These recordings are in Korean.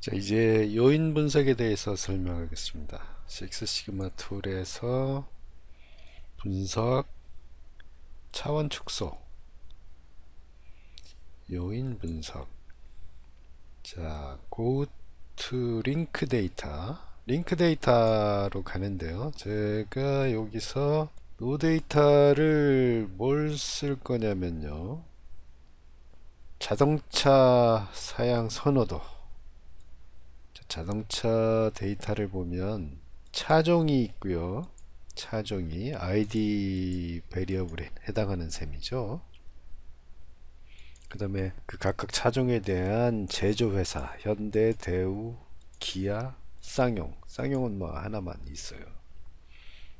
자 이제 요인 분석에 대해서 설명하겠습니다. 식스 시그마 툴에서 분석 차원 축소. 요인 분석. 자 go to 링크 데이터 링크 데이터로 가는데요. 제가 여기서 노 데이터를 뭘 쓸 거냐면요. 자동차 사양 선호도 자동차 데이터를 보면 차종이 있고요. 차종이 ID 베리어블에 해당하는 셈이죠. 그 다음에 그 각각 차종에 대한 제조회사 현대, 대우, 기아, 쌍용. 쌍용은 뭐 하나만 있어요.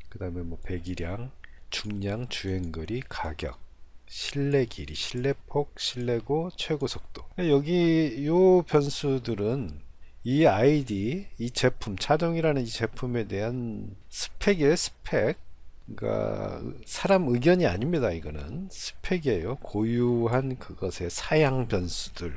그 다음에 뭐 배기량, 중량, 주행거리, 가격 실내 길이, 실내폭, 실내고, 최고속도. 여기 요 변수들은 이 아이디, 이 제품, 차종이라는 이 제품에 대한 스펙이에요, 스펙. 그러니까 사람 의견이 아닙니다. 이거는 스펙이에요. 고유한 그것의 사양 변수들,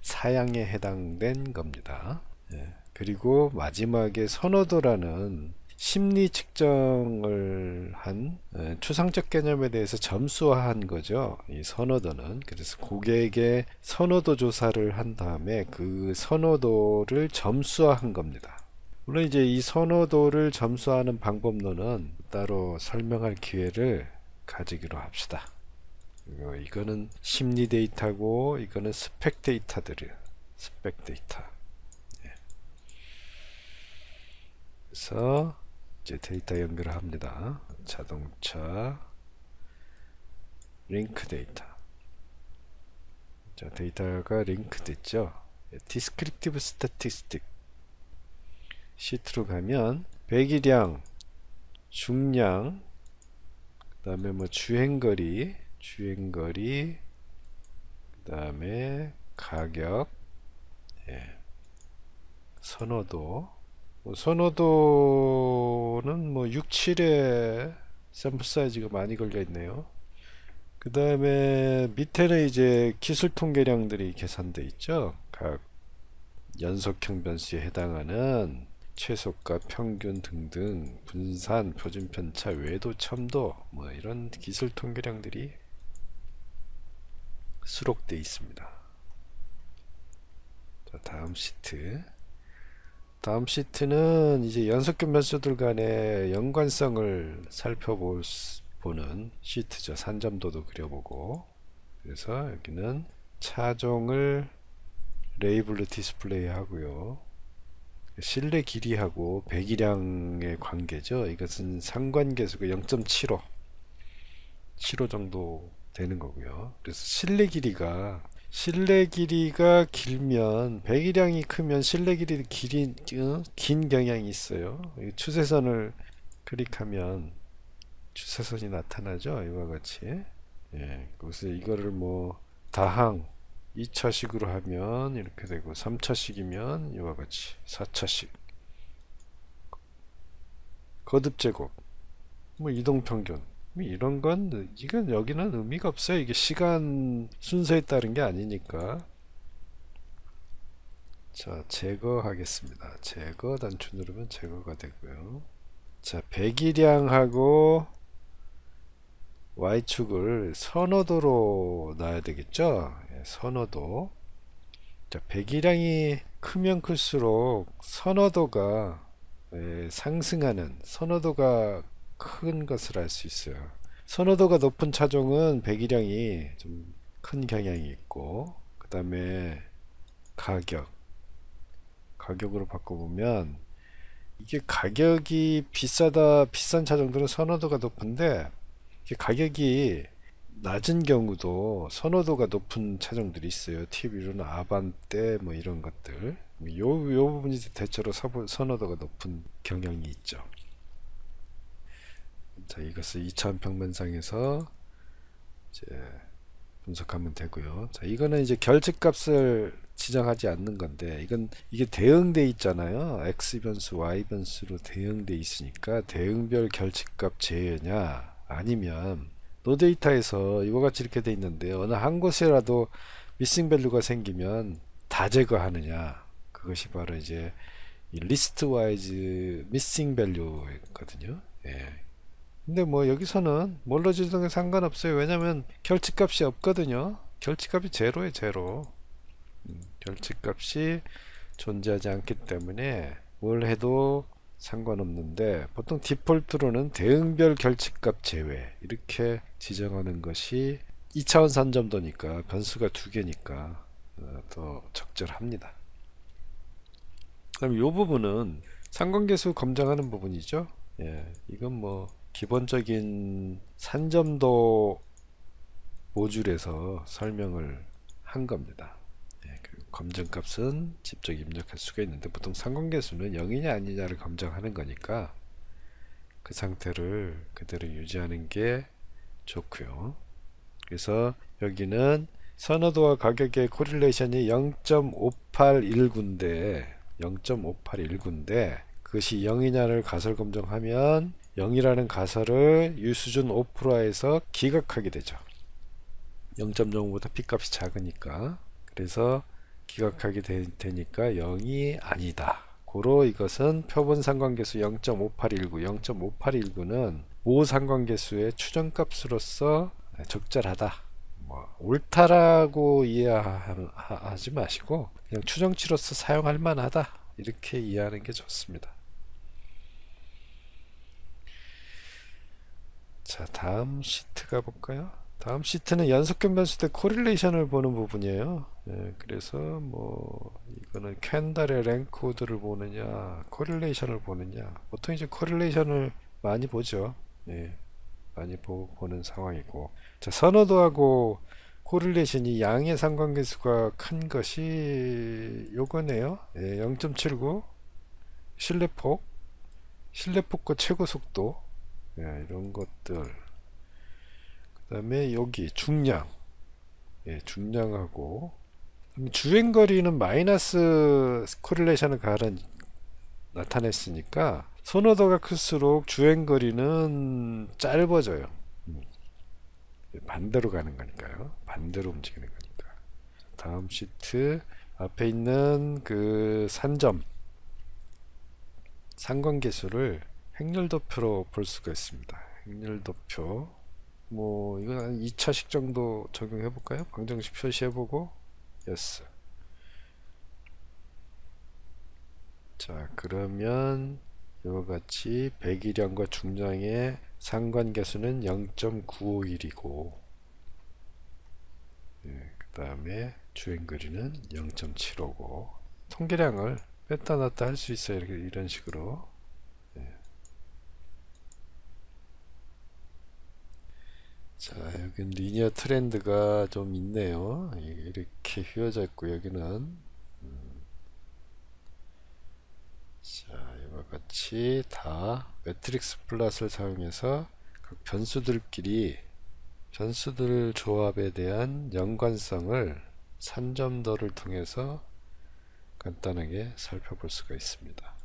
사양에 해당된 겁니다. 예. 그리고 마지막에 선호도라는 심리 측정을 한 추상적 개념에 대해서 점수화한 거죠. 이 선호도는 그래서 고객의 선호도 조사를 한 다음에 그 선호도를 점수화한 겁니다. 물론 이제 이 선호도를 점수하는 방법론은 따로 설명할 기회를 가지기로 합시다. 이거는 심리 데이터고 이거는 스펙 데이터들이에요. 스펙 데이터. 예. 그래서 이제 데이터 연결을 합니다. 자동차 링크 데이터. 자, 데이터가 링크 됐죠. 디스크립티브 스태티스틱 시트로 가면 배기량, 중량, 그 다음에 뭐 주행거리, 주행거리, 그 다음에 가격, 예. 선호도, 뭐 선호도는 뭐 6, 7에 샘플 사이즈가 많이 걸려 있네요. 그 다음에 밑에는 이제 기술 통계량들이 계산돼 있죠. 각 연속 형 변수에 해당하는 최소값, 평균 등등 분산, 표준 편차, 외도, 첨도 뭐 이런 기술 통계량들이 수록돼 있습니다. 자, 다음 시트. 다음 시트는 이제 연속균 변수들 간의 연관성을 살펴보는 시트죠. 산점도도 그려보고 그래서 여기는 차종을 레이블로 디스플레이 하고요. 실내 길이하고 배기량의 관계죠. 이것은 상관계수가 0.75 7호 정도 되는 거고요. 그래서 실내 길이가 실내 길이가 길면 배기량이 크면 실내 길이 길이 어? 긴 경향이 있어요. 추세선을 클릭하면 추세선이 나타나죠. 이와 같이. 예, 그래서 이거를 뭐 다항 2차식으로 하면 이렇게 되고 3차식이면 이와 같이 4차식 거듭 제곱 뭐 이동 평균 뭐 이런 건 이건 여기는 의미가 없어요. 이게 시간 순서에 따른 게 아니니까. 자, 제거하겠습니다. 제거 단추 누르면 제거가 되고요. 자, 배기량하고 Y축을 선호도로 놔야 되겠죠? 예, 선호도. 자, 배기량이 크면 클수록 선호도가 예, 상승하는 선호도가 큰 것을 알 수 있어요. 선호도가 높은 차종은 배기량이 좀 큰 경향이 있고 그 다음에 가격 가격으로 바꿔보면 이게 가격이 비싸다 비싼 차종들은 선호도가 높은데 가격이 낮은 경우도 선호도가 높은 차종들이 있어요. TV로는 아반떼 뭐 이런 것들 요, 요 부분이 대체로 선호도가 높은 경향이 있죠. 자 이것을 2차원 평면상에서 이제 분석하면 되고요. 자 이거는 이제 결집값을 지정하지 않는 건데 이건 이게 대응돼 있잖아요. x 변수, y 변수로 대응돼 있으니까 대응별 결집값 제외냐 아니면 노데이터에서 이와 같이 이렇게 돼 있는데 어느 한 곳이라도 미싱 밸류가 생기면 다 제거하느냐 그것이 바로 이제 리스트 와이즈 미싱 밸류거든요. 예. 근데 뭐 여기서는 뭘로 지정해 상관없어요. 왜냐면 결집값이 없거든요. 결집값이 제로에 제로. 음, 결집값이 존재하지 않기 때문에 뭘 해도 상관없는데 보통 디폴트로는 대응별 결집값 제외 이렇게 지정하는 것이 2차원 산점도니까 변수가 두 개니까 어, 더 적절합니다. 그럼 이 부분은 상관계수 검증하는 부분이죠. 예, 이건 뭐 기본적인 산점도 모듈에서 설명을 한 겁니다. 예, 그 검증값은 직접 입력할 수가 있는데 보통 상관계수는 0이냐 아니냐를 검증하는 거니까 그 상태를 그대로 유지하는 게 좋고요. 그래서 여기는 선호도와 가격의 코릴레이션이 0.581구인데 0.581구인데 그것이 0이냐를 가설 검증하면 0이라는 가설을 유수준 5%에서 기각하게 되죠. 0.05보다 P값이 작으니까 그래서 기각하게 되, 니까 0이 아니다. 고로 이것은 표본 상관계수 0.5819, 0.5819는 모 상관계수의 추정값으로서 적절하다. 뭐 옳다라고 이해하지 마시고 그냥 추정치로서 사용할 만하다. 이렇게 이해하는 게 좋습니다. 자 다음 시트 가볼까요? 다음 시트는 연속형 변수 때 코릴레이션을 보는 부분이에요. 예, 그래서 뭐 이거는 캔달의 랭코드를 보느냐 코릴레이션을 보느냐 보통 이제 코릴레이션을 많이 보죠. 예, 많이 보, 보는 상황이고 자 선호도하고 코릴레이션이 양의 상관계수가 큰 것이 요거네요. 예, 0.79 신뢰폭 신뢰폭과 최고 속도 예, 이런 것들. 그 다음에 여기 중량. 예, 중량하고. 주행거리는 마이너스 코릴레이션을 가른 나타냈으니까 선호도가 클수록 주행거리는 짧아져요. 음. 반대로 가는 거니까요. 반대로 움직이는 거니까. 다음 시트 앞에 있는 그 산점. 상관계수를 행렬도표로 볼 수가 있습니다. 행렬도표 뭐 이건 한 2차식 정도 적용해 볼까요? 방정식 표시해 보고 예스 자 그러면 이와 같이 배기량과 중량의 상관계수는 0.951이고 예, 그 다음에 주행거리는 0.75고 통계량을 뺐다 놨다 할 수 있어요 이렇게 이런 식으로 자 여기는 리니어 트렌드가 좀 있네요. 이렇게 휘어져 있고 여기는. 음. 자 이와 같이 다 매트릭스 플랫을 사용해서 각 변수들끼리 변수들 조합에 대한 연관성을 산점도를 통해서 간단하게 살펴볼 수가 있습니다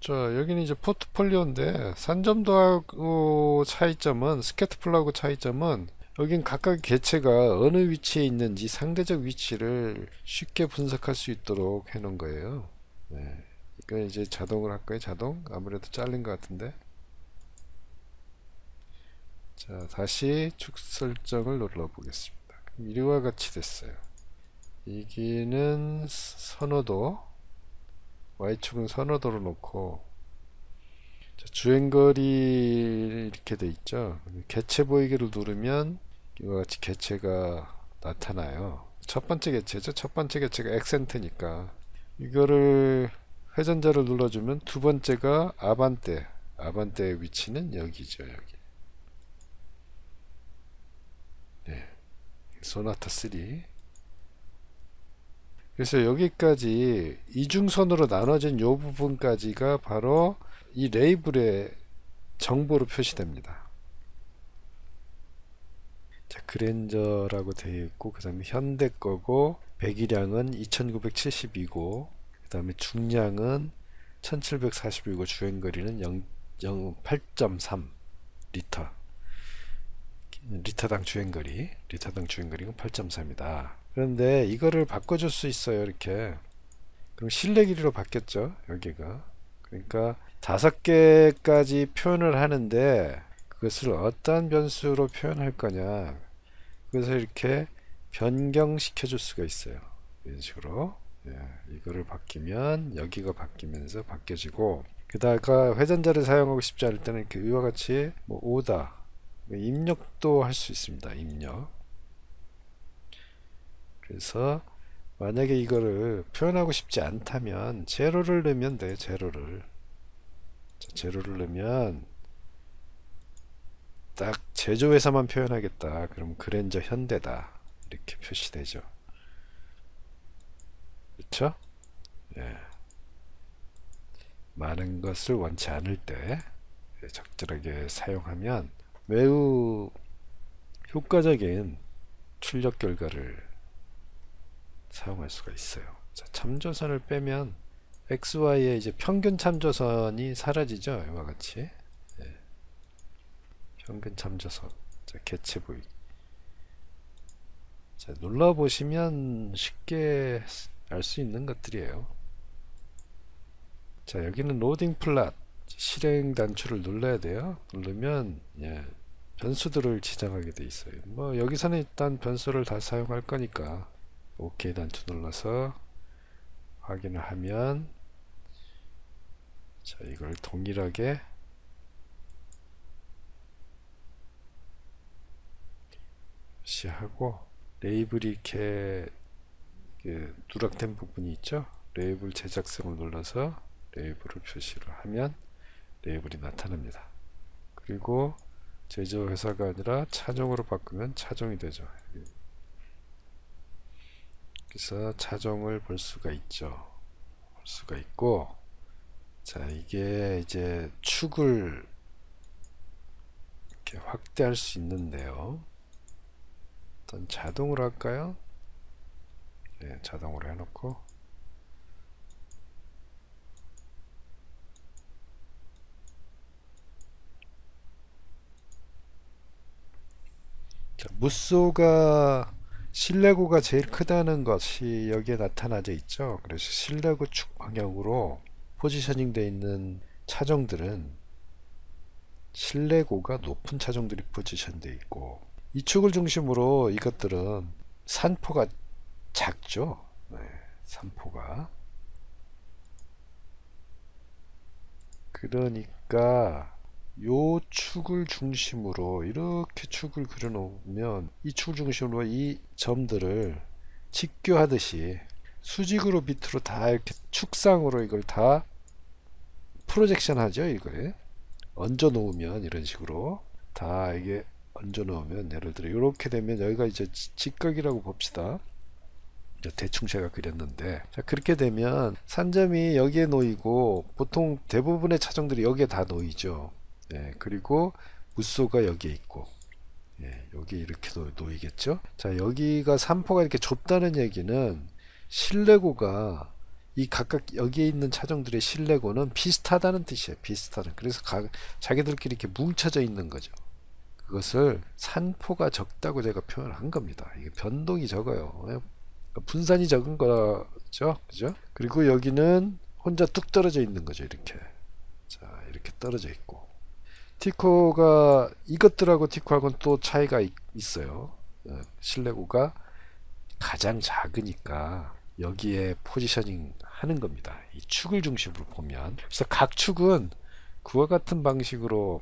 자 여기는 이제 포트폴리오인데 산점도하고 차이점은 스케트플하고 차이점은 여긴 각각 개체가 어느 위치에 있는지 상대적 위치를 쉽게 분석할 수 있도록 해 놓은 거예요. 네. 이거 이제 자동을 할까요 자동? 아무래도 잘린 것 같은데. 자 다시 축 설정을 눌러 보겠습니다. 이와 같이 됐어요. 여기는 선호도 Y축은 선호도로 놓고 주행거리 이렇게 돼 있죠. 개체 보이기를 누르면 이와 같이 개체가 나타나요. 첫 번째 개체죠. 첫 번째 개체가 액센트니까. 이거를 회전자를 눌러주면 두 번째가 아반떼. 아반떼의 위치는 여기죠 여기. 네. 소나타 3 그래서 여기까지 이중선으로 나눠진 요 부분까지가 바로 이 레이블의 정보로 표시됩니다. 자, 그랜저라고 되어 있고 그 다음에 현대 거고 배기량은 2972고 그 다음에 중량은 1740이고 주행거리는 0, 0 8.3 리터 리터당 주행거리 리터당 주행거리가 8.4입니다 그런데 이거를 바꿔줄 수 있어요 이렇게. 그럼 실내 길이로 바뀌었죠 여기가. 그러니까 다섯 개까지 표현을 하는데 그것을 어떤 변수로 표현할 거냐. 그것을 이렇게 변경시켜 줄 수가 있어요. 이런 식으로. 예, 이거를 바뀌면 여기가 바뀌면서 바뀌어지고. 게다가 회전자를 사용하고 싶지 않을 때는 이렇게 이와 같이 뭐 오다 입력도 할 수 있습니다 입력 그래서 만약에 이거를 표현하고 싶지 않다면 제로를 넣으면 돼 제로를. 자, 제로를 넣으면 딱 제조회사만 표현하겠다. 그럼 그랜저 현대다. 이렇게 표시되죠. 그렇죠 예. 많은 것을 원치 않을 때 적절하게 사용하면 매우 효과적인 출력 결과를 사용할 수가 있어요. 자, 참조선을 빼면 XY의 이제 평균 참조선이 사라지죠. 이와 같이 예. 평균 참조선 자, 개체 부위 자, 눌러보시면 쉽게 알 수 있는 것들이에요. 자 여기는 로딩 플랫 실행 단추를 눌러야 돼요. 누르면 예, 변수들을 지정하게 돼 있어요. 뭐 여기서는 일단 변수를 다 사용할 거니까 OK 단추 눌러서 확인을 하면 자 이걸 동일하게 시하고 레이블이 이렇게 누락된 부분이 있죠? 레이블 제작성을 눌러서 레이블을 표시를 하면 레이블이 나타납니다. 그리고 제조 회사가 아니라 차종으로 바꾸면 차종이 되죠 그래서 차종을 볼 수가 있죠. 볼 수가 있고 자 이게 이제 축을 이렇게 확대할 수 있는데요. 일단 자동으로 할까요? 네, 자동으로 해놓고 자, 무쏘가 실내구가 제일 크다는 것이 여기에 나타나져 있죠. 그래서 실내구 축 방향으로 포지셔닝 되어 있는 차종들은 실내고가 높은 차종들이 포지션 되어 있고 이 축을 중심으로 이것들은 산포가 작죠. 네, 산포가 그러니까 요 축을 중심으로 이렇게 축을 그려 놓으면 이 축을 중심으로 이 점들을 직교하듯이 수직으로 밑으로 다 이렇게 축상으로 이걸 다 프로젝션 하죠 이거에. 얹어 놓으면 이런 식으로 다 이게 얹어 놓으면 예를 들어 이렇게 되면 여기가 이제 직각이라고 봅시다. 대충 제가 그렸는데. 자 그렇게 되면 산점이 여기에 놓이고 보통 대부분의 차종들이 여기에 다 놓이죠 네, 그리고 무쏘가 여기에 있고 예, 여기 이렇게 놓, 이겠죠자 여기가 산포가 이렇게 좁다는 얘기는 실내고가 이 각각 여기에 있는 차종들의 실내고는 비슷하다는 뜻이에요. 비슷하다. 그래서 가, 자기들끼리 이렇게 뭉쳐져 있는 거죠. 그것을 산포가 적다고 제가 표현을 한 겁니다. 이게 변동이 적어요. 예, 분산이 적은 거죠. 그죠? 그리고 여기는 혼자 뚝 떨어져 있는 거죠. 이렇게. 자, 이렇게 떨어져 있고. 티코가 이것들하고 티코하고는 또 차이가 있, 어요 어, 실내고가 가장 작으니까 여기에 포지셔닝 하는 겁니다. 이 축을 중심으로 보면 그래서 각 축은 그와 같은 방식으로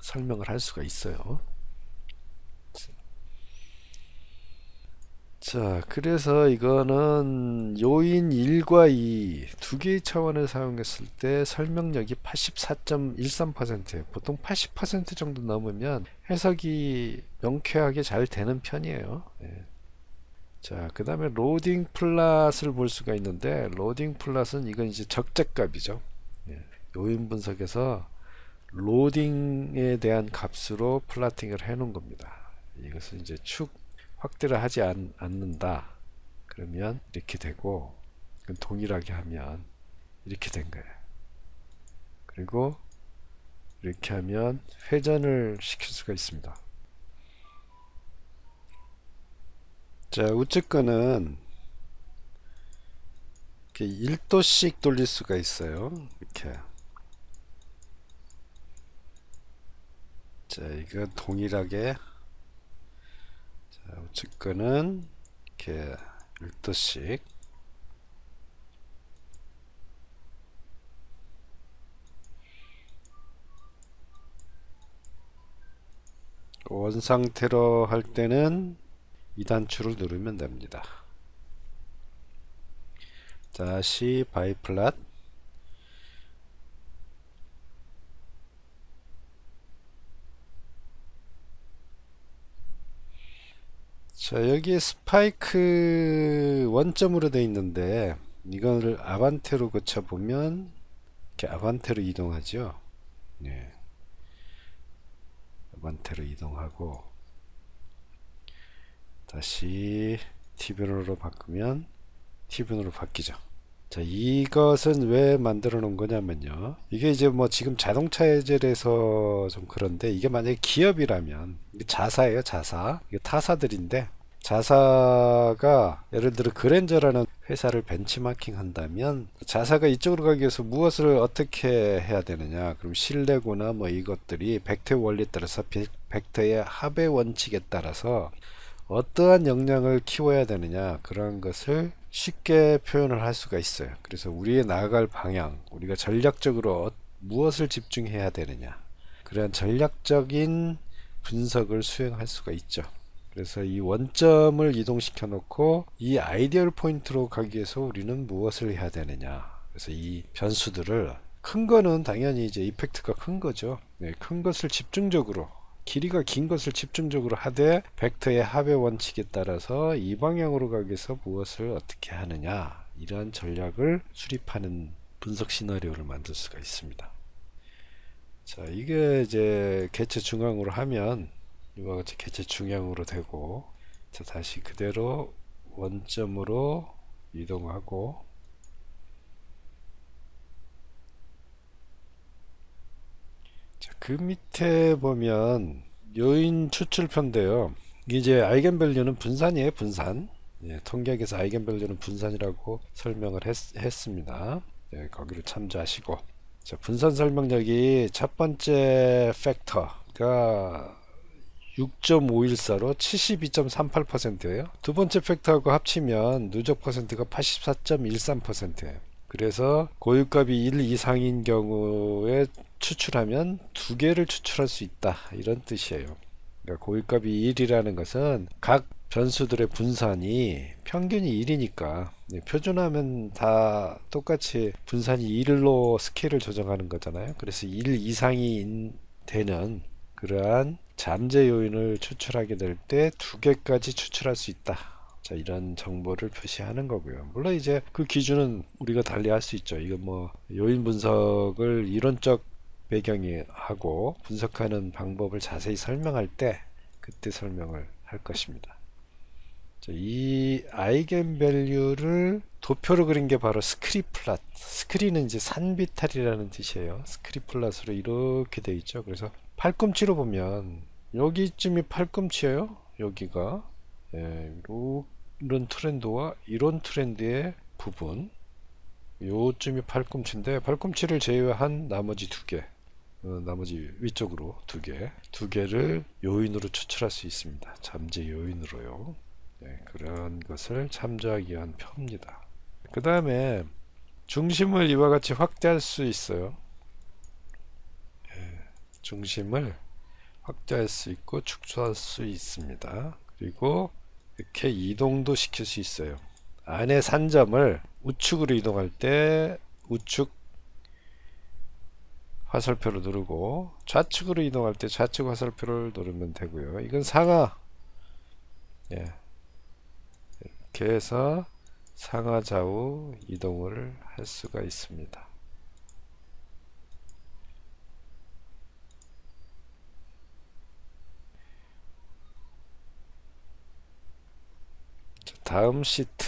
설명을 할 수가 있어요. 자 그래서 이거는 요인 1과 2 두 개의 차원을 사용했을 때 설명력이 84.13% 보통 80% 정도 넘으면 해석이 명쾌하게 잘 되는 편이에요 네. 자그 다음에 로딩 플랫을 볼 수가 있는데 로딩 플랫은 이건 이제 적재값이죠 네. 요인 분석에서 로딩에 대한 값으로 플라팅을 해 놓은 겁니다 이것은 이제 축 확대를 하지 않, 는다 그러면 이렇게 되고 동일하게 하면 이렇게 된 거예요. 그리고 이렇게 하면 회전을 시킬 수가 있습니다. 자 우측 거는 이렇게 1도씩 돌릴 수가 있어요 이렇게 자 이거 동일하게 측 거는 이렇게 1도씩 원 상태로 할 때는 2단추를 누르면 됩니다. 자, C 바이 플랫 자, 여기 스파이크 원점으로 되어 있는데 이거를 아반테로 거쳐 보면 이렇게 아반테로 이동하죠. 네. 아반테로 이동하고 다시 티브으로 바꾸면 티브으로 바뀌죠. 자, 이것은 왜 만들어 놓은 거냐면요. 이게 이제 뭐 지금 자동차 예절에서 좀 그런데 이게 만약에 기업이라면 자사예요, 자사. 이게 타사들인데 자사가 예를 들어 그랜저라는 회사를 벤치마킹 한다면 자사가 이쪽으로 가기 위해서 무엇을 어떻게 해야 되느냐. 그럼 신뢰고나 뭐 이것들이 벡터 원리에 따라서 벡터의 합의 원칙에 따라서 어떠한 역량을 키워야 되느냐. 그런 것을 쉽게 표현을 할 수가 있어요. 그래서 우리의 나아갈 방향 우리가 전략적으로 어, 무엇을 집중해야 되느냐. 그런 전략적인 분석을 수행할 수가 있죠 그래서 이 원점을 이동시켜 놓고 이 아이디얼 포인트로 가기 위해서 우리는 무엇을 해야 되느냐. 그래서 이 변수들을 큰 거는 당연히 이제 이펙트가 큰 거죠. 네, 큰 것을 집중적으로 길이가 긴 것을 집중적으로 하되 벡터의 합의 원칙에 따라서 이 방향으로 가기 위해서 무엇을 어떻게 하느냐. 이러한 전략을 수립하는 분석 시나리오를 만들 수가 있습니다. 자 이게 이제 개체 중앙으로 하면 이와 개체 중앙으로 되고 자 다시 그대로 원점으로 이동하고 자, 그 밑에 보면 요인 추출표인데요. 이제 아이겐밸류는 분산이에요, 분산. 예, 통계학에서 아이겐밸류는 분산이라고 설명을 했, 습니다 예, 거기를 참조하시고. 자, 분산 설명력이 첫 번째 팩터가 6.514로 72.38%예요. 두 번째 팩터하고 합치면 누적 퍼센트가 84.13%예요. 그래서 고유값이 1 이상인 경우에 추출하면 두 개를 추출할 수 있다 이런 뜻이에요 그러니까 고유값이 1이라는 것은 각 변수들의 분산이 평균이 1이니까 표준하면 다 똑같이 분산이 1로 스케일을 조정하는 거잖아요 그래서 1 이상이 되는 그러한 잠재 요인을 추출하게 될 때 두 개까지 추출할 수 있다. 자 이런 정보를 표시하는 거고요. 물론 이제 그 기준은 우리가 달리 할 수 있죠. 이거 뭐 요인 분석을 이론적 배경이 하고 분석하는 방법을 자세히 설명할 때 그때 설명을 할 것입니다. 자, 이 아이겐 밸류를 도표로 그린 게 바로 스크리플랏. 스크리는 이제 산비탈이라는 뜻이에요. 스크리플랏으로 이렇게 되어 있죠. 그래서 팔꿈치로 보면 여기쯤이 팔꿈치예요 여기가 예, 이런 트렌드와 이런 트렌드의 부분 요쯤이 팔꿈치인데 팔꿈치를 제외한 나머지 두개 어, 나머지 위쪽으로 두 개, 두 개를 요인으로 추출할 수 있습니다. 잠재 요인으로요. 네, 그런 것을 참조하기 위한 표입니다. 그 다음에 중심을 이와 같이 확대할 수 있어요. 네, 중심을 확대할 수 있고 축소할 수 있습니다. 그리고 이렇게 이동도 시킬 수 있어요. 안에 산점을 우측으로 이동할 때 우측 화살표를 누르고 좌측으로 이동할 때 좌측 화살표를 누르면 되고요. 이건 상하 예. 이렇게 해서 상하 좌우 이동을 할 수가 있습니다. 다음 시트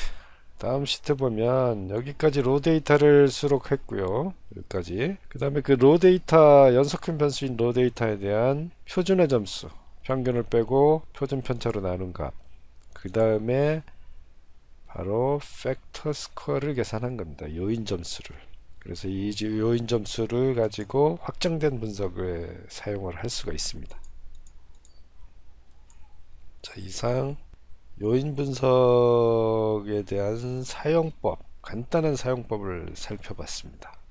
다음 시트 보면 여기까지 로 데이터를 수록했고요 여기까지 그 다음에 그 로 데이터 연속형 변수인 로 데이터에 대한 표준의 점수 평균을 빼고 표준 편차로 나눈 값그 다음에 바로 팩터 스코어를 계산한 겁니다. 요인 점수를. 그래서 이 요인 점수를 가지고 확정된 분석을 사용을 할 수가 있습니다. 자, 이상 요인 분석에 대한 사용법, 간단한 사용법을 살펴봤습니다.